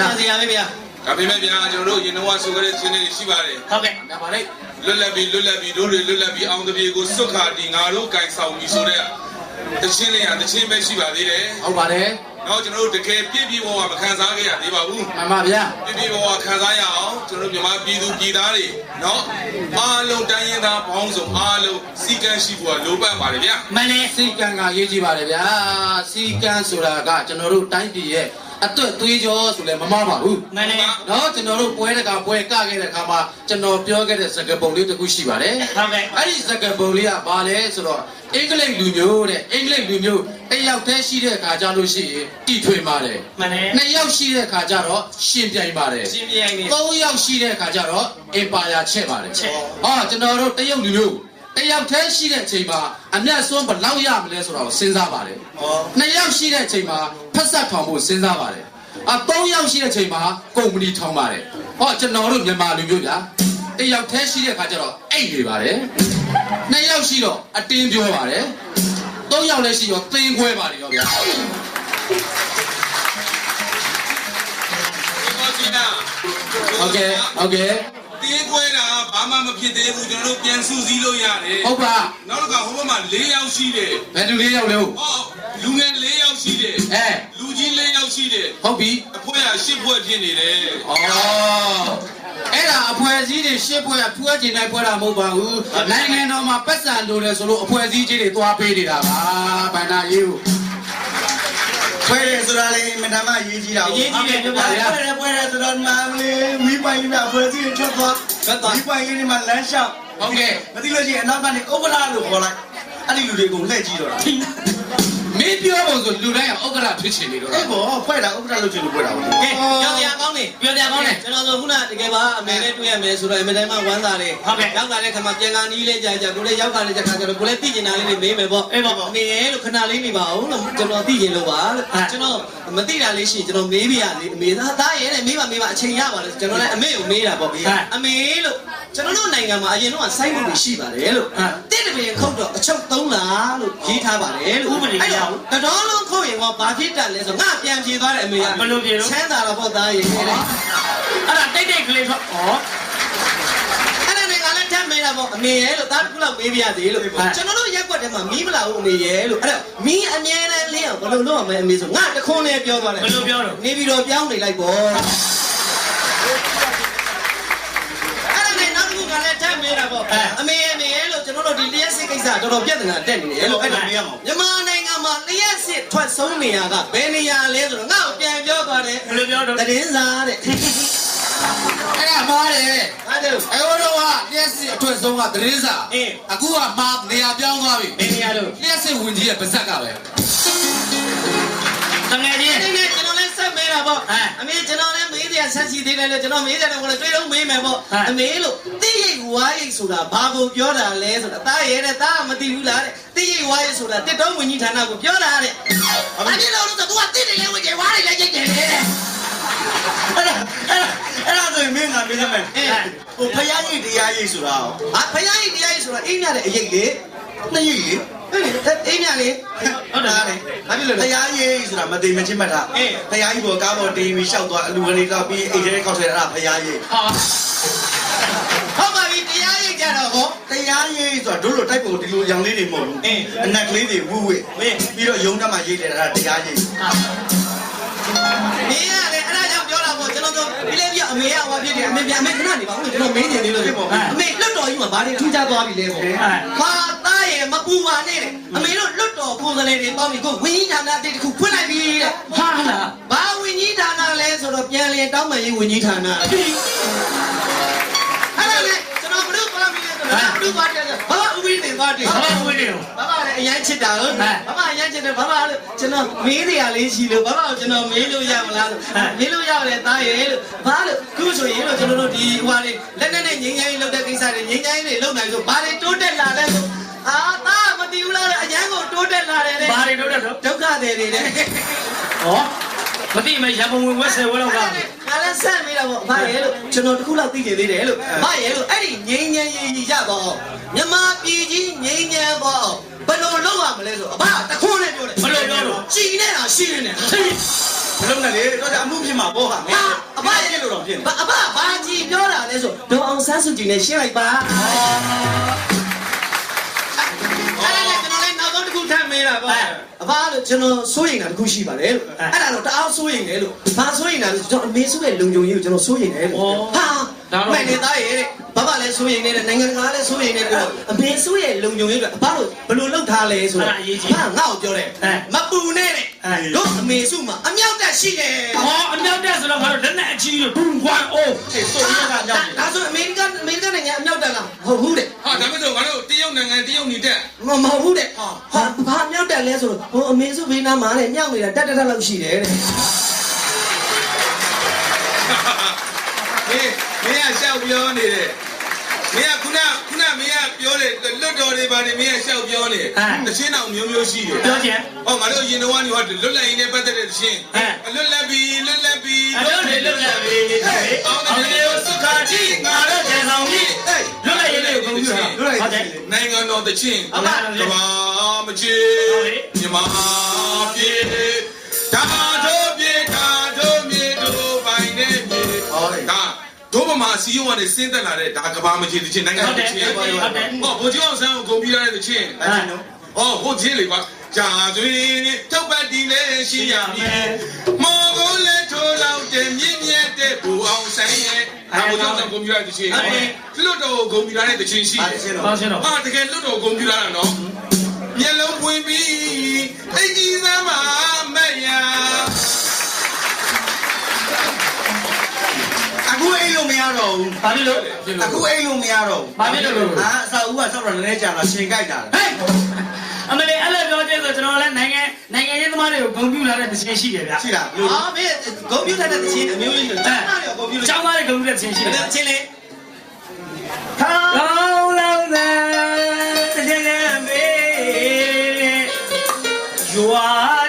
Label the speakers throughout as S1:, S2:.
S1: နာစီရမေးဗျာ
S2: ဒါပေမဲ့ဗျာကျွန်တော်တို့ရင်တော့ဆိုကြတဲ့ချင်းတွေရှိပါတယ်
S1: ဟုတ်ကဲ့
S3: ဒါပါလေ
S2: လွတ်လပ်ပြီးလွတ်လပ်ပြီးတို့တွေလွတ်လပ်ပြီးအောင်တပြေကိုစွတ်ခါတီငါတို့ကင်ဆောင်ပြီးဆိုတဲ့တချင်းလေးဟာတချင်းပဲရှိပါသေးတယ်
S3: ဟုတ်ပါတယ်။
S2: နောက်ကျွန်တော်တို့တကယ်ပြည့်ပြည့်ဝဝမခံစားခဲ့ရသေးပါဘူး
S3: မှန်ပါဗျာ။
S2: ပြည့်ပြည့်ဝဝခံစားရအောင်ကျွန်တော်တို့မြန်မာပြည်သူပြည်သားတွေနော်အားလုံးတိုင်းရင်းသားပေါင်းစုံအားလုံးစီကံရှိဖို့ကလိုပန်ပါတယ်ဗျာ
S1: မလေး
S3: စီကံကရေးကြည့်ပါတယ်ဗျာစီကံဆိုတာကကျွန်တော်တို့တိုင်းပြည်ရဲ့ အတွက်သွေးကြောဆိုလည်းမမပါဘူး
S1: မလေး
S3: နော်ကျွန်တော်တို့ပွဲတကပွဲကခဲ့တဲ့အခါမှာကျွန်တော်ပြောခဲ့တဲ့စကားပုံလေးတစ်ခုရှိပါတယ်
S1: ဟုတ်ကဲ့
S3: အဲ့ဒီစကားပုံလေးကဘာလဲဆိုတော့အင်္ဂလိပ်လူမျိုးတဲ့အင်္ဂလိပ်လူမျိုးတစ်ယောက်တည်းရှိတဲ့အခါကြလို့ရှိရင်တီထွေပါတယ်
S1: မလေး
S3: နှစ်ယောက်ရှိတဲ့အခါကျတော့ရှင်ပြိုင်ပါတယ်
S1: ရှင်းပြိုင်နေ
S3: သုံးယောက်ရှိတဲ့အခါကျတော့အင်ပါယာချက်ပါတယ်
S1: ချက်
S3: ဟောကျွန်တော်တို့တရုတ်လူမျိုး တယောက်တည်းရှိတဲ့အချိန်မှာအမျက်စွန်းဘယ်လောက်ရမလဲဆိုတော့စဉ်းစားပါတယ်နှစ်ယောက်ရှိတဲ့အချိန်မှာဖက်ဆက်ထောင်ဖို့စဉ်းစားပါတယ်အသုံးယောက်ရှိတဲ့အချိန်မှာကုမ္ပဏီထောင်ပါတယ်ဟောကျွန်တော်တို့မြန်မာလူမျိုးဗျာတယောက်တည်းရှိတဲ့အခါကျတော့အိတ်နေပါတယ်နှစ်ယောက်ရှိတော့အတင်းပြောပါတယ်သုံးယောက်လည်းရှိတော့သင်းခွဲပါတယ်ရောဗျာ
S2: ဒီကောစီနာ
S3: ဟုတ်ကဲ့ဟု တ်ကဲ့
S2: တင်းခွဲတာဘာမှမဖြစ်သေးဘူးကျွန်တော်တို့ပြန်စုစည်းလို့ရတယ်
S3: ဟုတ်ပါ
S2: နောက်တစ်ခါဟိုဘက်မှာ၄ယောက်ရှိတယ်
S3: ဘယ်သူလေးယောက်လဲဟုတ်
S2: ဟောလူငယ်၄ယောက်ရှိတယ်
S3: အဲ
S2: လူကြီး၄ယောက်ရှိတယ်
S3: ဟုတ်ပြီ
S2: အဖွဲက၈ဖွဲဖြစ်နေတယ်
S3: ဩအဲ့ဒါအဖွဲ့အစည်းတွေရှစ်ဖွဲ့ကထူးအကျင်တိုင်းဖွဲ့တာမဟုတ်ပါဘူးနိုင်ငံတော်မှာပတ်စံလိုတယ်ဆိုလို့အဖွဲ့အစည်းကြီးတွေသွားပေးနေတာပါဗန္ဒာရေးကို
S4: ဖွဲတယ်ဆိုတာလေမတမရေးကြည့်တာ
S1: အရေးကြီးတယ်ပြောပြရ
S4: ဖွဲတယ်ဖွဲတယ်ဆိုတော့နာမလေးဝီပိုင်ကြီးကဖွဲစီထွက်သွားဝီပိုင်ကြီးဒီမှာလမ်းလျှောက်
S3: ဟုတ်ကဲ့
S4: မသိလို့ရှိရင်အနောက်ကနေဥပ္ပလာလို့ခေါ်လိုက်အဲ့ဒီလူတွေကုန်လှည့်ကြည့်တော့တာ
S3: မင်းပြောပုံဆိုလူတိုင်းကဥက္ကဋဖြစ်ချင်နေတော့
S4: အဲ့ဘောဖွဲတာဥပ္ပလာလို့ချင်လို့ဖွဲတာဘူး
S1: ကဲပြောပြကောင်းနေပြောပြကောင်းနေကျွန်တော်တို့ခုနတကယ်ပါအမေနဲ့တွေ့ရမယ်ဆိုတော့အမေတိုင်းမှာဝမ်းသာတယ်ဟုတ်ကဲ့ရောက်လာတဲ့ခါမှာပြန်ကန်ကြီးလေးကြာကြာကိုလည်းရောက်လာတဲ့ခါကျတော့ကိုလည်းသိကျင်တာလေးတွေမေးမယ်ပေါ့အေးပေါ့အမေရဲ့လို့ခဏလေးနေပါဦးလို့ကျွန်တော်သိကျင်လို့ပါလို့ကျွန်တော် မသိတာလေးရှိရင်ကျွန်တော်မေးပြရလေအမေသားသားရဲ့တဲ့မေးပါမေးပါအချိန်ရပါလေကျွန်တော်လည်းအမေကိုမေးတာပေါ့အမေလို့ကျွန်တော်တို့နိုင်ငံမှာအရင်တော့စိုင်းမှုတွေရှိပါတယ်လို့တစ်တပင်ခုတ်တော့အချုပ်သုံးလားလို့ရေးထားပါတယ်လို့ဥပဒေရအောင်တတော်လုံးခုတ်ရင်ကဘာဖြစ်တတ်လဲဆိုငါပြန်ပြေသွားတယ်အမေကဘယ်လိုပြေလို့ချမ်းသာတော့ပေါ့သားရဲ့တဲ့
S5: အဲ့ဒါတိတ်တိတ်ကလေးထွက်ဩ
S1: အဲ့ဒါနဲ့ငါလည်းထပ် မေးတာပေါ့အမေရဲ့လို့သားတစ်ခုလောက်မေးပြရသေးလို့ကျွန်တော်တို့ရက်ွက်ထဲမှာမီးမလာဘူးအမေရဲ့လို့အဲ့တော့မီးအမြဲတမ်းလင်းအောင်ဘယ်လိုလုပ်ရမလဲအမေဆိုငါတခွန်းလေးပြောသွားတယ်
S5: ဘယ်လိုပြောတော့
S1: နေပြီးတော့ပြောင်းနေလိုက်ပေါ့အဲ့ဒါနဲ့နောက်တစ်ခုကလည်းထပ်မေးတာပေါ့အမေရဲ့အမေရဲ့လို့ကျွန်တော်တို့ဒီလျှက်စစ်ကိစ္စတော်တော်ပြဿနာတက်နေတယ်လို့အဲ့ဒါမေးရမှာမြန်မာနိုင်ငံမှာလျှက်စစ်ထွက်ဆုံးနေရကဘယ်နေရာလဲဆိုတော့ငါ့ကိုပြန်ပြောသွားတယ်
S5: ဘယ်လိုပြောတော့
S1: တည်င်းစားတဲ့
S3: အဲ့ဒါမားတယ်
S1: အဲ့ဒါလို့
S3: အဲ့ဟိုတော့ကလျှက်စစ်အထွတ်ဆုံးကသတင်းစာ
S1: အေး
S3: အခုကမားနေရာပြောင်းသွားပြီ
S1: ဘယ်နေရာလို့
S3: လျှက်စစ်ဝင်ကြီးရဲ့ပါဇက်ကပဲ
S5: တငယ်ချင်း
S1: အဲ့ဒီနဲ့ကျွန်တော်လည်းဆက်မေးတာပေါ့အမေကျွန်တော်လည်းမေးတယ်ဆက်စီသေးတယ်လို့ကျွန်တော်မေးတယ်တော့လည်းတွေ့တော့မေးမယ်ပေါ့အမေလို့တိရိတ်ဝါရိတ်ဆိုတာဘာကိုပြောတာလဲဆိုတာတားရဲတဲ့တားမသိဘူးလားတဲ့တိရိတ်ဝါရိတ်ဆိုတာတစ်တုံးဝင်ကြီးဌာနကိုပြောတာတဲ့ဘာဖြစ်လို့လဲဆိုတော့ तू ကတိတယ်လဲဝင်ကြီးဝါရိတ်လဲရိတ်တယ်လေတဲ့
S4: အဲ့ဒါအဲ့ဒါအဲ့ဒါဆိုရင်မင်းကမင်းလည်းမယ်
S1: အဲ
S4: ဟိုဖယားကြီးတရားကြီးဆိုတာဟော
S1: ဟာဖယားကြီးတရားကြီးဆိုတာအိမ်မြတဲ့အရေးလေ
S4: နှစ်ကြီးလေ
S1: ဟဲ့လေအိမ်မြလေ
S4: ဟုတ်တယ်လေ
S1: ဘာဖြစ်လို့လဲ
S4: တရားကြီးဆိုတာမသိမချင်းမှတ်တာ
S1: အေး
S4: တရားကြီးပေါ်ကားပေါ်တင်ပြီးရှောက်သွားအလူကနေတော့ပြီးအိတ်ထဲကောက်ဆွဲတာဖယားကြီး
S5: ဟာ
S1: ဟုတ်ပါပြီတရားကြီးကြတော့ဟော
S4: တရားရေးဆိုတာတို့လိုတိုက်ပုံဒီလိုရောင်လေးတွေမဟုတ်ဘူး
S1: အေး
S4: အနက်ကလေးတွေဝူဝဲ
S1: ဝေး
S4: ပြီးတော့ယုံတက်မှာရေးတယ်အဲ့ဒါတရားရေး
S1: မင်းကလည်းအဲ့ဒါကြောင့်ပြောတာပေါ့ကျွန်တော်တို့ဒီလေးပြအမေကဟောဖြစ်တယ်အမေပြအမေခဏနေပါဦးကျွန်တော်မင်းနေသေးလို့ပေါ့အမေလွတ်တော်ကြီးမှာဘာတွေထူးခြားသွားပြီလဲပေါ့ဟာသားရဲ့မပူပါနဲ့တဲ့အမေတို့လွတ်တော်ကိုယ်စားလှယ်တွေပေါင်းပြီးကိုဝင်းကြီးဌာနအတိတ်တစ်ခုဖွင့်လိုက်ပြီတဲ့
S5: ဟာလား
S1: ဘာဝင်းကြီးဌာနလဲဆိုတော့ပြန်လည်တောင်းပန်ရေးဝင်းကြီးဌာနအဲ့ဒါလေ တော့ဘုရုပါတယ်ဘာဥပဒေတွေသွားတယ်
S5: ဘာဝိနေရော
S1: ဘာမှလည်းအရင်ချစ်တာဟုတ်ဘာမှအရင်ချစ်တယ်ဘာမှလို့ကျွန်တော်မေးတရားလေးရှိလို့ဘာမှကျွန်တော်မေးလို့ရမလားလို့မေးလို့ရတယ်တားရဲ့လို့ဘာလို့ခုဆိုရင်လို့ကျွန်တော်တို့ဒီဟိုဟာလေးလက်နဲ့နဲ့ငိမ့်ငိမ့်လုပ်တဲ့ကိစ္စတွေငိမ့်ငိမ့်လေးလုပ်နိုင်ဆိုဘာတွေတိုးတက်လာလဲဆိုအာတားမသိဘူးလားအရင်ကိုတိုးတက်လာတယ်တဲ့
S5: ဘာတွေတော့တော့
S1: ဒုက္ခတွေတွေတဲ့
S5: ဟော မသိမရံပုံဝင်ဝက်ဆယ်ဝက်လောက်က
S1: ငါလည်းဆက်မိတာပေါ့ဘာရဲ့လို့ကျွန်တော်တခုလောက်သိနေသေးတယ်လို့ဘာရဲ့လို့အဲ့ဒီငိမ့်ငိမ့်ရေးကြီးရတော့မြမပြည်ကြီးငိမ့်ငိမ့်ပေါ့ဘယ်လိုလုပ်ရမလဲဆိုအဘတခွန်းနဲ့ပြောတယ်
S5: ဘယ်လိုပြောတော့
S1: ကြည်နေတာရှိနေတယ်
S4: မလုံးနဲ့လေတော့အမှုဖြစ်မှာပေါ့ဟာမင်းအဖရဲ့လို့တော့ဖြစ်နေ
S1: ဘာအဘဘာကြီးပြောတာလဲဆိုဒေါအောင်ဆန်းစုကြည်နဲ့ရှင်းလိုက်ပါအဲ့ဒါလည်းကျွန်တော်လည်း နောက်ဆုံးတစ်ခုထပ်မေးတာပေါ့အဘလို့ကျွန်တော်စိုးရိမ်တာတစ်ခုရှိပါတယ်လို့အဲ့ဒါတော့တအားစိုးရိမ်တယ်လို့ဘာစိုးရိမ်တာလဲကျွန်တော်အမေစုရဲ့လုံခြုံရေးကိုကျွန်တော်စိုးရိမ်တယ်လို့ဟာမှန်နေသားရဲ့တဲ့ဘာမှလည်းစိုးရိမ်နေတယ်နိုင်ငံတကာလည်းစိုးရိမ်နေတယ်အမေစုရဲ့လုံခြုံရေးကအဘလို့ဘယ်လိုလုပ်ထားလဲဆိုတော့ဟာငါ့ကိုပြောတယ်မပူနဲ့တဲ့ တို့အမေစုမှာအမြောက်တက်ရှိတယ်
S5: ဟောအမြောက်တက်ဆိုတော့ငါတို့လက်နဲ့အကြီးတို့ဘုံကွာအိုး
S4: ဟေးဆိုရတာကြောင့်
S1: ဒါဆိုအမေရိကန်အမေရိကန်နိုင်ငံအမြောက်တက်လားဟုတ်ဘူးတဲ့
S2: ဟာဒါမဲ့ဆိုငါတို့တရုတ်နိုင်ငံတရုတ်နေတက်
S1: မမဟုတ်ဘူးတဲ့ဟာဘာမြောက်တက်လဲဆိုတော့ဟိုအမေစုဘေးနားမှာတဲ့မြောက်နေတာတက်တက်တက်လောက်ရှိတယ်တဲ့
S2: ဟေးမင်းကရှောက်ပြောနေတယ်မင်းကခုနခုနမင်းက ပြောတယ်လွတ်တော်တွေပါနေမင်းကရှောက်ပြောနေတချင်းအောင်မျိုးမျိုးရှိတယ်
S5: ပြောချင်
S2: ဟောငါတို့ရင်တော်ကနေဟောလွတ်လပ်ရင်းနဲ့ပတ်သက်တဲ့တချင်းလွတ်လပ်ပြီလွတ်လပ်ပြီ
S5: အလုပ်တွေလုပ်ရပြီအောင်တယ်စုခါကြီးငါတို့ကျေဆောင်ကြီးလွတ်လပ်ရေးလေးကိုဂုဏ်ပြုတာဟုတ်တယ်
S2: နိုင်ငံတော်တချင်း
S5: အမှန်
S2: ကဘာမချေမြမပြေဒါ ပမာစီယုံကနေဆင်းသက်လာတဲ့ဒါကဘာမချင်းတချင်းနိုင်ငံတချင်း
S5: ဟော
S2: ဘိုးကြီးအောင်ဆန်းကိုဂုံပြီးရတဲ့တချင်း
S4: ဟောဟိုချ
S2: င်းလေကွာကြာသွေးထုတ်ပတ်ဒီလဲရှိရမည်မော်ကိုလည်းထိုးလောက်တဲ့မြင့်မြတ်တဲ့ဘူအောင်ဆိုင်ရဲ့အဘိုးကြောင့်ဂုံပြရတဲ့ချင်းလွ
S4: တ်
S2: တော်ကို
S4: ဂုံပြ
S5: ရ
S4: တဲ့
S5: တချင်းရှိတယ်
S2: ဟာတကယ်လွတ်တော်ဂုံပြရတာနော်မျက်လုံးပွင့်ပြီးအိတ်ကြီးစမ်းပါ
S4: အခုအိတ်လို့မရတော့ဘူး
S5: ဘာဖြစ်လို့
S4: အခုအိတ်လို့မရတော့ဘူး
S5: ဘာဖြစ်လို့
S4: ဟာအစာဦးကဆောက်တာလည်းကြာတာရှင်ကြိုက်တာ
S5: ဟဲ့အမလေးအဲ့လိုပြောတဲ့ဆိုကျွန်တော်လည်းနိုင်ငံနိုင်ငံရေးသမားတွေကိုဂုဏ်ပြုလာတဲ့တစ်ချိန်ရှိတယ်ဗျာ
S4: ရှိလားလို့
S1: ဟာမေဂုံပြတဲ့တချင်းအမျိုးကြီးလို့တန်းရဂုံပြလို့
S5: ကျောင်းသားတွေဂုဏ်ပြုတဲ့တစ်ချိန်ရှိတယ်
S1: တဲ့ချင်းလေး
S5: ကောင်းလောင်းတဲ့တကယ်လည်းမေရွာ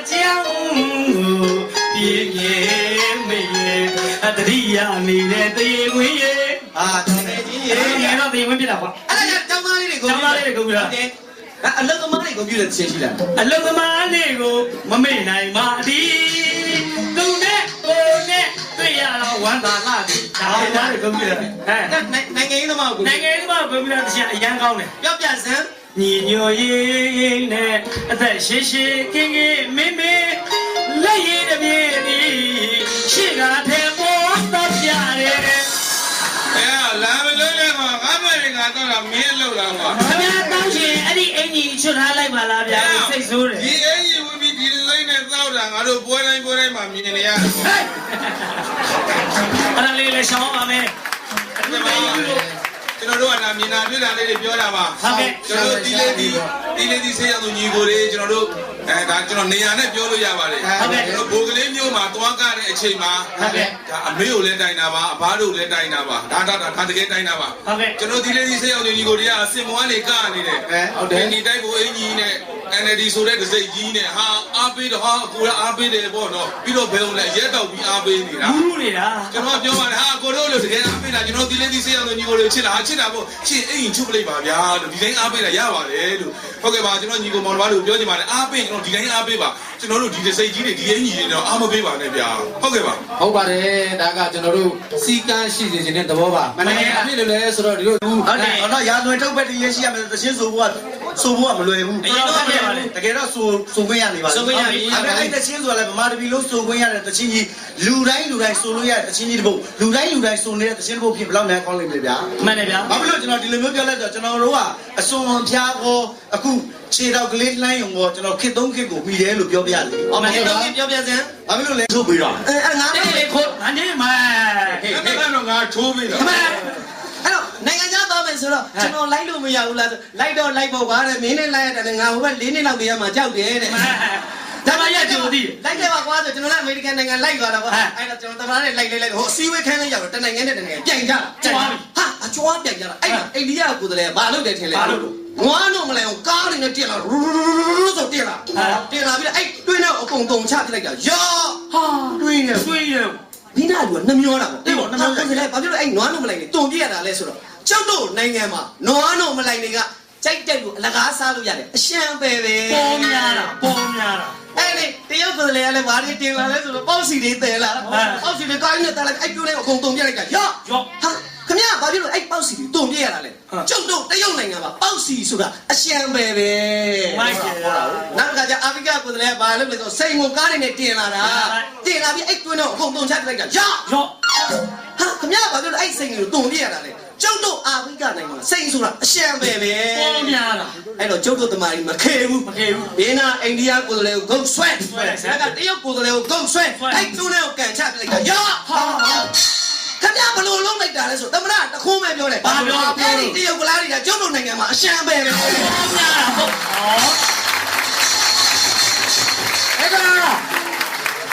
S5: ရိယာနေတဲ့တေဝင်းရဲ့
S4: ဟာတော်နေကြီးရေ
S5: ငယ်တော့တေဝင်းပြတာကွာ
S1: အဲ့ဒါကကျောင်းသားလေးတွေဂုံပြတယ်အလုသမားတွေဂုံပြတဲ့တချင်းရှိလား
S5: အလုံသမားလေးကိုမမေ့နိုင်ပါဒီသူနဲ့ကိုနဲ့တွေ့ရတော့ဝမ်းသာလာပြီဒါလည်းဒါလည်းဂုဏ်ပြုတယ်ဟဲ့
S1: နိုင်ငံရေးသမားကို
S5: နိုင်ငံရေးသမားဂုဏ်ပြုတဲ့တစ်ချက်အရန်ကောင်းတယ်
S1: ပြောပြစမ်း
S5: ညီညွတ်ရေးနဲ့အသက်ရှိရှိကင်းကင်းမင်းမင်းလက်ရည်တစ်ပြေးဒီရှေ့ကထဲပေါ် တော့ပြတယ်
S2: အဲလာမလို့လေကွာငါမရငါတော့မင်းလောက်လာကွာ
S5: ခင်ဗျားတောင်းရှင်အဲ့ဒီအင်ကြီးချွတ်ထားလိုက်ပါလားဗျာစိတ်ဆိုးတယ်
S2: ဒီအင်ကြီးဝင်ပြီးဒီလိုင်းနဲ့သောက်တာငါတို့ပွဲတိုင်းပွဲတိုင်းမှာမြင်နေရတယ်ပေါ့
S5: ဟဲ့အဲ့ဒါလေးလည်းရှောင်းပါမယ်အခုတည်းယူလို့
S2: ကျွန်တော်တို့ကဒါမြင်တာတွေ့တာလေးတွေပြောတာပါ
S5: ဟုတ်ကဲ့
S2: ကျွန်တော်တို့ဒီလေးဒီဒီလေးဒီဆေးရသူညီကိုတွေကျွန်တော်တို့အဲဒါကျွန်တော်နေရာနဲ့ပြောလို့ရပါတယ်
S5: ဟုတ်ကဲ့
S2: ကျွန်တော်ဘိုကလေးမျိုးမှာတွားကားတဲ့အချိန်မှာ
S5: ဟုတ်ကဲ့
S2: ဒါအမေကိုလည်းတိုင်တာပါအဘတို့လည်းတိုင်တာပါဒါဒါဒါဒါတကယ်တိုင်တာပါ
S5: ဟုတ်ကဲ့
S2: ကျွန်တော်ဒီလေးဒီဆေးရသူညီကိုတွေကစင်မွားနေကနေတယ်
S4: အဲဟုတ်တယ်
S2: ဒီတိုက်ကိုအင်ကြီးနဲ့ NLD ဆိုတဲ့ဒစိတ်ကြီးနဲ့ဟာအားပေးတော့ဟာကိုယ်ကအားပေးတယ်ပေါ့နော်ပြီးတော့ဘယ်ုံလဲရက်တော့ပြီးအားပေးနေတာ
S5: ဘူးနေတာ
S2: ကျွန်တော်ပြောပါတယ်ဟာကိုတို့လို့တကယ်အားပေးတာကျွန်တော်ဒီလေးဒီဆေးအောင်ညီကိုလေးချစ်တာဟာချစ်တာပေါ့ချစ်အိမ်ချုပ်ပလိုက်ပါဗျာလို့ဒီတိုင်းအားပေးတာရပါတယ်လို့ဟုတ်ကဲ့ပါကျွန်တော်ညီကိုမောင်တော်တို့ပြောချင်ပါတယ်အားပေးကျွန်တော်ဒီတိုင်းအားပေးပါကျွန်တော်တို့ဒီဒစိတ်ကြီးတွေဒီအင်ကြီးတွေတော့အားမပေးပါနဲ့ဗျာဟုတ်ကဲ့ပါ
S3: ဟုတ်ပါတယ်ဒါကကျွန်တော်တို့စီကန်းရှိစေခြင်းတဲ့သဘောပါအဖြစ်လို့လဲဆိုတော့ဒီလိုဘူး
S4: ဟုတ်တယ်ဟောတော့ရာဇဝင်ထုတ်ပဲတည်းရရှိရမယ်တချင်းဆိုဖို့ကဆိုဖို့ကမလွယ်ဘူးတကယ်တော့ဆိုဆိုခွင့်ရနေပါအဲ့အဲ့တချင်းဆိုလည်းဗမာတပီလို့ဆိုခွင့်ရတဲ့တချင်းကြီးလူတိုင်းလူတိုင်းဆိုလို့ရတဲ့တချင်းကြီးတစ်ပုတ်လူတိုင်းလူတိုင်းဆိုနေတဲ့တချင်းတစ်ပုတ်ဖြစ်ဘယ်လောက်နိုင်ကောင်းလိမ့်မလဲဗျာ
S5: မှန်တယ်ဗျာ
S4: ဘာဖြစ်လို့ကျွန်တော်ဒီလိုမျိုးပြောလိုက်တော့ကျွန်တော်တို့ကအစွန်လွန်ဖျားကောအခုခြေတော့ကလေးလှမ်းယုံကောကျွန်တော်ခစ်သုံးခစ်ကိုပြီးတယ်လို့ပြောပြလေ။
S1: အော်မင်းတို့ပြောပြစမ်း
S4: ဘာဖြစ်လို့လဲထုတ်ပြီးတော့။
S1: အဲအဲ့ငါ
S5: တေး
S1: တို့
S5: လေခိုးငါနေမှာ
S2: အဲ့ဒါကတော့ငါချိုးပေးတာ
S1: အမအဲ့တော့ နိုင်ငံခြားသွားမယ်ဆိုတော့ကျွန်တော်လိုက်လို့မရဘူးလားဆိုလိုက်တော့လိုက်ပေါ့ကွာတဲ့မင်းနဲ့လိုက်ရတယ်ငါဟိုဘက်၄နှစ်လောက်နေရမှာကြောက်တယ်တဲ့
S5: ဒါမှရက်ကြည့်ဦးသည်
S1: လိုက်ခဲ့ပါကွာဆိုကျွန်တော်လည်းအမေရိကန်နိုင်ငံလိုက်သွားတာပေါ့အဲ့တော့ကျွန်တော်တမန်နဲ့လိုက်လိုက်လိုက်ဟိုအစည်းအဝေးခန်းလေးရောက်တော့တနိုင်ငံနဲ့တနိုင်ငံပြိုင်ကြတာဟာအကျွမ်းပြိုင်ကြတာအဲ့အိန္ဒိယကိုယ်တည်းဘာလုပ်တယ်ထင်လဲငွားတော့မလဲအောင်ကားတွေနဲ့တင်လာဆိုတင်လာတင်လာပြီးတော့အဲ့တွင်းနဲ့အကုန်တုံချပြလိုက်တာယော
S5: ဟာ
S1: တွင်းနဲ့
S5: ဆွေးရ
S1: ဒီနာကနှမျောတာပေါ့အေးပေါ့နှမျောတယ်ဘာဖြစ်လို့အဲ့နွားနုမလိုက်နေတုံပြရတာလဲဆိုတော့ ကျောက်တို့နိုင်ငံမှာနွားနုမလိုက်နေကကြိုက်တဲ့လူအလကားစားလို့ရတယ်အရှံပဲပဲ
S5: ပေါ်များတာပေါ်များတာ
S1: အဲ့ဒီတရုတ်ကလေးကလည်းမာရီတင်လာလဲဆိုတော့ပေါ့စီတွေတဲလာပေါ့စီတွေကိုင်းနဲ့တဲလိုက်အဲ့ကျိုးလေးကိုအကုန်တုံပြလိုက်တာရော့
S5: ရော့
S1: ဟာခမရဘာဖြစ်လို့အဲ့ပေါ့စီတွေတုံပြရတာလဲကျုပ်တို့တရုတ်နိုင်ငံမှာပေါ့စီဆိုတာအရှံပဲပဲ
S5: မိုက်တယ်လား
S1: နောက်ကကြအာဖရိကကိုယ်လည်းဘာလုပ်လဲဆိုစိန်ကိုကားတွေနဲ့တင်လာတာတင်လာပြီးအဲ့တွင်းတော့အကုန်တုံချပလိုက်တာရော့
S5: ရော့
S1: ဟာခမရဘာဖြစ်လို့အဲ့စိန်ကိုတုံပြရတာလဲ ကျုပ်တို့အာဖရိကနိုင်ငံမှာစိန်ဆိုတာအရှံပဲပဲ
S5: ပေါ်များတာ
S1: အဲ့တော့ကျုပ်တို့တမာရီမခေဘူး
S5: မခေဘူး
S1: ဘေးနာအိန္ဒိယကိုယ်လည်းကိုဂုတ်ဆွဲ
S5: ဆွဲ
S1: ဆရာကတရုတ်ကိုယ်လည်းကိုဂုတ်ဆွဲ
S5: ဆွဲ
S1: အဲ့သူနဲ့ကိုကန်ချပြလိုက်တာရောဟာခင်ဗျာဘလို့လုံးလိုက်တာလဲဆိုသမရတခုံးပဲပြောတယ်
S5: ဘာပြော
S1: အဲ့ဒီတရုတ်ကလားတွေကကျုပ်တို့နိုင်ငံမှာအရှံပဲပဲ
S5: ပေါ်များတာဟုတ်ဩ
S3: အဲ့ဒါ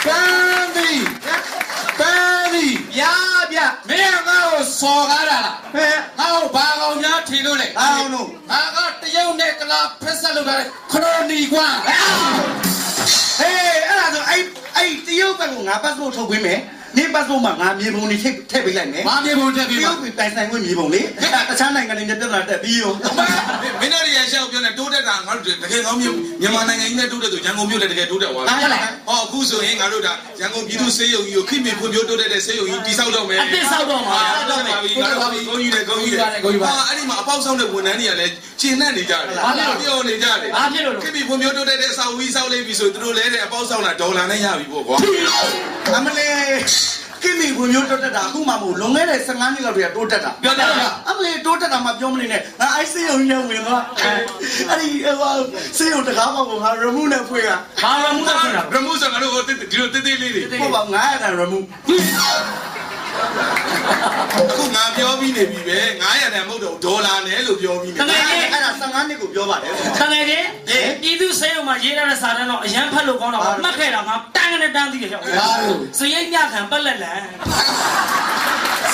S3: ပန်းဒီ ပန်းဒီ
S1: ဗျာဗျ
S3: မင်းကငါ့ကိုစော်ကားတာလား
S1: ဟဲ့
S3: ငါ့ကိုဘာကောင်များထင်လို့လဲ
S4: အောင်လို့
S3: ငါကတရုတ်နဲ့ကလာဖက်ဆက်လုပ်တာလေခရိုနီကွာ
S4: ဟေးအဲ့ဒါဆိုအဲ့အဲ့တရုတ်ဘက်ကငါ passport ထုတ်ပေးမယ် နေ passport မှာငါမြေပုံတွေထည့်ထည့်ပေးလိုက်မယ်
S3: မာမြေပုံတက်
S4: တ
S3: ပြီး
S4: ရု
S3: ပါ
S4: တ်ပြည်တိုင်ဆိုင်ခွင့်မြေပုံလေတခြားနိုင်ငံတွေနဲ့ပြဿနာတက်ပြီးရော
S2: မင်းတို့ရရှောက်ပြောနေတိုးတက်တာငါတို့တကယ်ကောင်းမျိုးမြန်မာနိုင်ငံကြီးနဲ့တိုးတက်ဆိုရန်ကုန်မြို့လည်းတကယ်တိုးတက်သွားပြီဟောအခုဆိုရင်ငါတို့ဒါရန်ကုန်ပြည်သူစေယုံကြီးကိုခိမိဖွံ့ဖြိုးတိုးတက်တဲ့စေယုံကြီးတိဆောက်တော့မယ်
S5: အသစ်ဆောက်တော့မှာ
S2: တော့ပါပြီငါတို့ဂုံကြီးတယ်ဂုံကြီးတယ်ဟာအဲ့ဒီမှာအပေါက်ဆောင်တဲ့ဝန်ထမ်းတွေကလည်းကျင်နဲ့နေကြတယ်ပြောနေကြတယ်
S5: ဘာဖြစ်လို့လဲ
S2: ခိမိဖွံ့ဖြိုးတိုးတက်တဲ့အဆောက်အဦဆောက်လိုက်ပြီဆိုသူတို့လည်းတဲ့အပေါက်ဆောင်တာဒေါ်လာနဲ့ရပြီပေါ့ကွာ
S4: အမလေး ကိမီဝင်မျိုးတိုးတက်တာအခုမှမဟုတ်လွန်ခဲ့တဲ့15နှစ်လောက်တည်းကတိုးတက်တာ
S5: ပြောတယ်လား
S4: အမလေးတိုးတက်တာမှပြောမနေနဲ့ငါအိုက်စီယုံရောက်ဝင်သွားအဲ့ဒီဟိုစီယုံတကားပေါက်ကိုငါရမှုနဲ့ဖွင့်တာ
S5: ဘာရမှုလဲဆိုတာ
S2: ရမှုဆိုငါတို့ဒီလိုတေးသေးလေးတွေ
S4: ဟုတ်ပါ900တန်ရမှု
S2: အ ခုငါပြောပြီးနေပြီပဲ900တန်မဟုတ်တော့ဒေါ်လာနဲ့လို့ပြောပြီးနေ
S5: တကယ်ကြီး
S4: အဲ့ဒါ15နှစ်ကိုပြောပါတယ်
S5: တကယ်ကြီးပြည်သူစေုံမှာရေးရတဲ့စာတန်းတော့အရန်ဖတ်လို့ကောင်းတော့မှတ်ခဲ့တာငါတန်းကနေတန်းသိတယ်ကြောက်စရိတ်ညခံပက်လက်လန်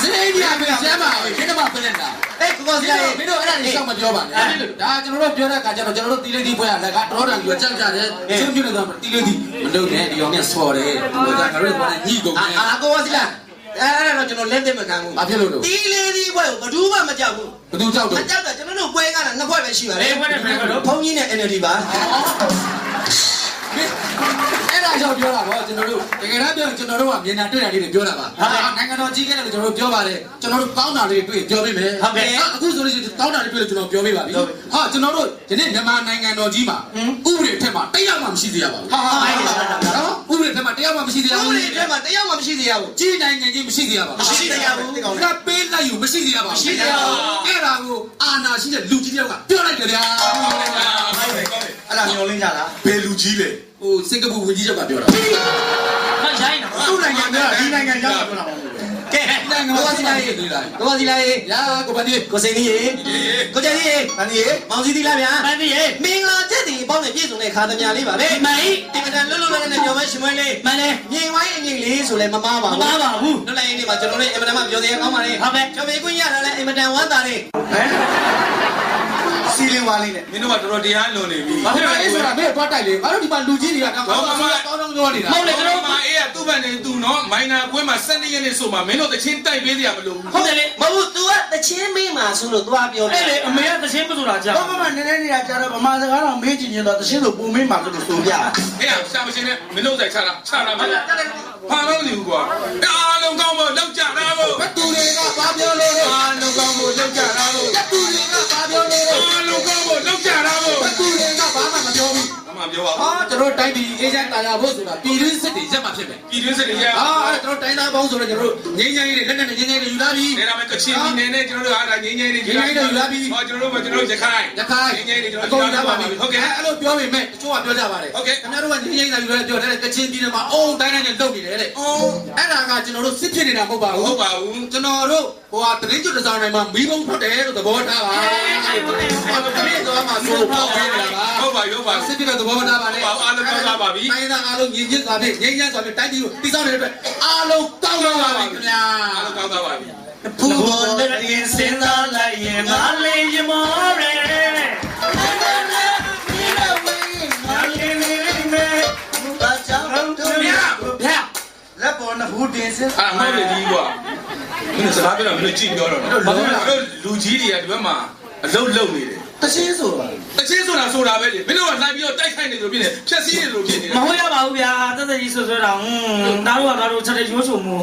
S3: စနေပြပဲကျမ်းပါပဲဒီကမှပြလက်တာ
S1: အဲ့ကိုကောစီ
S3: ဒီ
S1: လာ
S3: တော့
S1: ရေး
S3: မင်းတို့အဲ့ဒါတွေရှောက်မပြောပါနဲ့ဒါကျွန်တော်တို့ပြောတဲ့အခါကျတော့ကျွန်တော်တို့တီးလေးတီးဖွဲရလက်ကတော်တော်ကြီးကြောက်ကြတယ်ကျွတ်ကျွတ်နေတော့တီးလေးတီးမလုပ်နဲ့ဒီအောင်နဲ့ဆော်တယ်ဟိုကငါတို့ကညှိကုန်တယ်
S1: အာကိုကောစီလာ အဲ့ဒါတော့ကျွန်တော်လက်သက်မခံဘူး
S3: ဘာဖြစ်လို့လို့
S1: တီးလေးဒီဘွဲကိုဘယ်သူမှမကြောက်ဘူး
S3: ဘယ်သူကြောက်
S1: မ
S3: တော့
S1: ကြောက်တာကျွန်တော်တို့ပွဲကားတာနှစ်ခွက်ပဲရှိပါလေ
S5: ဘယ်ဘက်နဲ့ဘယ်ဘက်လို့
S1: ဘုန်းကြီးနဲ့ energy ပါ
S3: အဲ့ဒါကြောင့်ပြောတာပေါ့ကျွန်တော်တို့တကယ်တော့ပြောကျွန်တော်တို့ကမြင်တာတွေ့တာလေးတွေပြောတာပါနိုင်ငံတော်ကြီးကလည်းကျွန်တော်တို့ပြောပါတယ်ကျွန်တော်တို့ကောင်းတာလေးတွေ့ပြောပေးမယ်အခုဆိုလို့ရှိရင်ကောင်းတာလေးတွေ့လို့ကျွန်တော်ပြောပေးပါပြီဟာကျွန်တော်တို့ဒီနေ့မြန်မာနိုင်ငံတော်ကြီးမှာဥပဒေထက်မှာတယောက်မှမရှိသေးရပါဘူး
S1: ဟာဟာအဲ့ဒါ
S3: နော်ဥပဒေထက်မှာတယောက်မှမရှိသေးရ
S1: ဥပ
S3: ဘူး
S1: ဒေထဲမှာတရားမှမရှိသေးရဘူး
S3: ကြီးနိုင်ငံကြီးမရှိသေးရပါဘူး
S1: မရှိသေးရဘူး
S3: ကပေးလိုက်ယူမရှိသေးရပါဘူး
S1: မရှိသေးရဘူး
S3: အဲ့ဒါကိုအာနာရှိတဲ့လူကြီးတယောက်ကပြောလိုက်တယ်ဗျာ
S4: အဲ့ဒါမျောလင်းကြလား
S2: ဘယ်လူကြီးလဲ
S3: ဟိုစင်ကာပူဝန်ကြီးချုပ်ကပြောတာ
S5: ခန့်ချိုင်းတော့
S4: သူ့နိုင်ငံကဒီနိုင်ငံရောက်တာပြောတာမဟုတ်ဘူး
S1: ကဲ
S3: နိုင်ငံ
S1: ကို
S3: တော်
S1: ကောစီ
S3: ကြီး
S1: လာ
S3: လာ
S1: ရေး
S3: ရေးလာ
S1: ကိုကောစီလာရေး
S3: ရာကိုပါဒီ
S1: ကိုစိန်ကြီးရေကိုကျန်ကြီးရေ။
S4: ဒါနေရေ
S1: မောင်စီသီလားဗျာ
S5: မန်ဒီရေ
S1: မင်္ဂလာချက်တီပေါင်းနဲ့ပြည့်စုံတဲ့ခါသမ ्या လေးပါပဲ
S5: မန်ဤ
S1: ဒီမတန်လွတ်လွတ်လပ်လပ်နဲ့ပြောမဲရှင်မွေးလေး
S5: မန်လေ
S1: မြင်ဝိုင်းအငိမ့်လေးဆိုလဲမမားပါ
S5: မ
S1: ဘူး
S5: ပါပါဘူး
S1: လွတ်လပ်ရေးနေ့မှာကျွန်တော်တို့အင်မတန်မှပြောသေးရကောင်းပါလေ
S5: ဟုတ်ကဲ့
S1: ကျွန်တော်ခွင့်ရတာလဲအင်မတန်ဝမ်းသာတယ်
S4: စီလင်ဝါလေးနဲ့
S2: မင်းတို့ကတော်တော်တရားလွန်နေပြီ
S3: ဘာဖြစ်လဲဆိုတာမင်းသွားတိုက်လေဘာလို့ဒီမှာလူကြီးတွေကကောင်းကောင်းကောင်းကောင်းပြောနေတာ
S5: ဟုတ်လေကျွန်တော်
S2: မအေးကသူ့ဘက်နေသူနော်မိုင်းနာကွင်းမှာ12ရက်နေ့ဆိုမှမင်းတို့တချင်းတိုက်ပေးစရာမလိုဘူး
S5: ဟုတ်တယ်လေ
S1: မဟုတ် तू ကတချင်းမင်းမှာဆိုလို့သွားပြောတယ်
S5: အဲ့လေအမေကသချင်းမဆိုတာကြောက်
S4: ဘာမှမနည်းနည်းနေရကြတော့ဗမာစကားတော့မေးကြည့်ရင်တော့တရှင်းလို့ပုံမင်းမှာဆိုလို့ဆိုပြ
S2: ဟဲ့ရှာမရှင်နဲ့မင်းတို့ဆိုင်ချတာချတာမလားဘာလို့လဲကွာအားလုံးကောင်းဖို့လောက်ကြတာဖို့
S3: ဘသူတွေကဘာပြောလို့လဲ
S2: အားလုံးကောင်းဖို့လောက်ကြတာဖို့
S3: ဘသူ ဟာကျွန်တော်တိုင်းပြည်အေဂျင့်တာယာဖို့ဆိုတာပြည်တွင်းစစ်တွေရက်မှာဖြစ်မယ်
S2: ပြည်တွင်းစစ်တွေရ
S3: ဟာအဲ့ကျွန်တော်တိုင်းသားပေါင်းဆိုတော့ကျွန်တော်ငင်းငင်းလေးလက်နဲ့ငင်းငင်းလေးယူလာပြီ
S2: နေရာမှာကချင်ပြည်နယ်နဲ့ကျွန်တော်တို့အားဒါငင်းငင်းလေးဟောကျွန်တော်တို့ကကျွန်တော်တို့ရခိုင်
S3: ရခိုင်
S2: ငင်းငင်းလေးကျွန်
S3: အ
S2: တော်
S3: ကုန်
S2: တို့
S3: ရ
S2: ရ
S3: ပါ
S2: ပါ
S3: ပြီ
S2: ပြီ
S3: ဟု
S2: ဟုတ်တ်
S3: ကဲ့
S2: ကဲ့
S3: အဲ့လိုပြောပေမဲ့တချို့ကပြောကြပါတယ်
S2: ဟုတ်ကဲ့
S3: ခင်ဗျားတို့ကငင်းငင်းလာယူလဲပြောတယ်ကချင်ပြည်နယ်မှာအုံတိုင်းတိုင်းနဲ့တုတ်နေတယ်တဲ့
S2: အော်
S3: အဲ့ဒါကကျွန်တော်တို့စစ်ဖြစ်နေတာမဟုတ်ပါဘူး
S2: ဟုတ်ပါဘူး
S3: ကျွန်တော်တို့ဟိုဟာတရင်ကျွတ်တစ်စောင်းတိုင်းမှာမီးဘုံထွက်တယ်လို့သဘောထားပါတရင်သွားမှာဆိုပေါ့ပေးနေတာပါ
S2: ဟုတ်ပါဟုတ်ပါ
S3: စစ်ဖြစ်တဲ့သဘောထားပါလေ
S2: ဟုတ်ပါအားလုံးကောင်းသွားပါပြီ
S3: တိုင်းသားအားလုံးညီညွတ်စွာဖြင့်ငြိမ်းချမ်းစွာဖြင့်တိုင်းပြည်ကိုတည်ဆောက်နေတဲ့အတွက်အားလုံးကောင်းသွားပါပြီခင်ဗျာ
S2: အားလုံးကောင်းသွားပါပြီ
S5: ဖူဘွန်တဲ့ရင်စင်သာလိုက်ရင်ငါလေးရမောရဲငါလေးလေးမဲ
S4: ဘာကြောင့်တို့
S5: ဗျာဗျာ
S4: လက်ပေါ်နှစ်ဘူးတင်စင်
S2: အာမဟုတ်လေကြီးကွာမင်းစကားပြောတော့မင်းကြည့်ပြောတော့နော်ဘာလို့လဲလူကြီးတွေကဒီဘက်မှာအလုတ်လုံနေတယ်
S4: တချင်းဆိုတာ
S2: တချင်းဆိုတာဆိုတာပဲလေမင်းတို့ကလိုက်ပြီးတော့တိုက်ခိုက်နေလို့ဖြစ်နေဖြက်စီးနေလို့ဖြစ်နေတယ်
S5: မဟုတ်ရပါဘူးဗျာတက်တက်ကြီးဆွဆွတော့ဒါတို့ကဒါတို့ချက်တဲ့ရိုးချုံမှု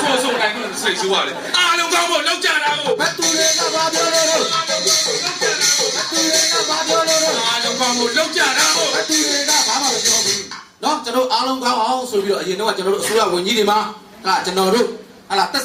S2: ဆိုးဆိုးတိုင်းကိုစိတ်ဆိုးရတယ်အားလုံးကောင်းဖို့လောက်ကြတာကို
S3: ဘတ်သူတွေကဘာပြောလို့လို့ဘတ်သူတွေကဘာပြောလို့လို့
S2: အားလုံးကောင်းဖို့လောက်ကြတာကို
S3: ဘတ်သူတွေကဘာမှမပြောဘူးเนาะကျွန်တော်အားလုံးကောင်းအောင်ဆိုပြီးတော့အရင်တော့ကျွန်တော်တို့အစိုးရဝန်ကြီးတွေမှာကကျွန်တော်တို့ဟာလာတက်